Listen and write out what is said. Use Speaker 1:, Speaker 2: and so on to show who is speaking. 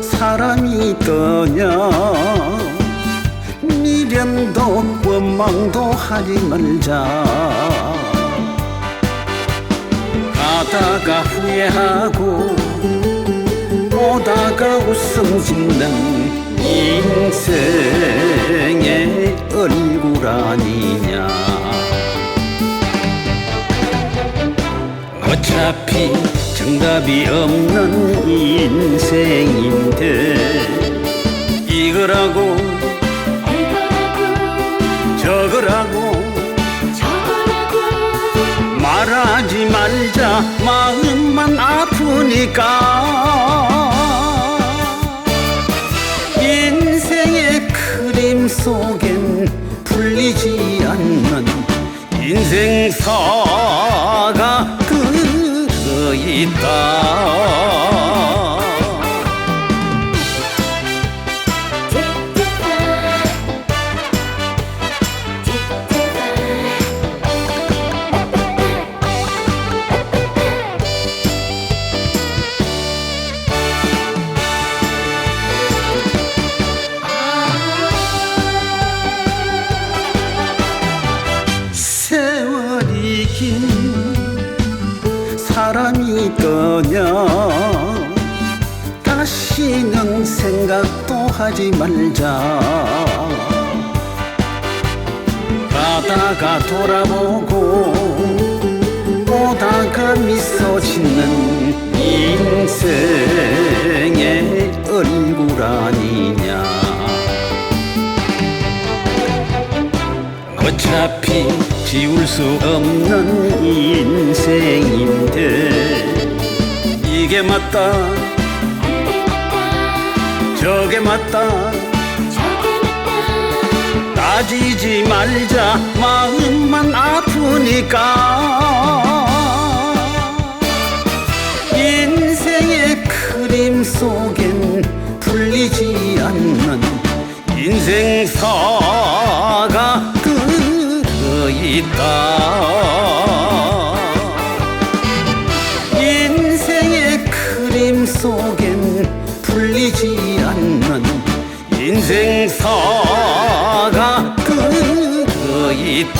Speaker 1: 사람이 떠냐? 미련도 원망도 하지 말자. 가다가 후회하고 오다가 웃음 짓는 인생의 얼굴 아니냐? 어차피 정답이 없는 인생인데 이거라고 저거라고. 말하지 말자 마음만 아프니까. 인생의 그림 속엔 풀리지 않는 인생사 사람이 떠냐. 다시는 생각도 하지 말자. 가다가 돌아보고 오다가 미소 짓는 인생의 얼굴 아니 어차피 지울 수 없는 인생인데 이게 맞다. 저게 맞다. 따지지 말자. 마음만 아프니까. 인생의 그림 속엔 풀리지 않는 인생사가 들어 있다. 인생의 그림 속엔 풀리지 않는 인생사가 들어있다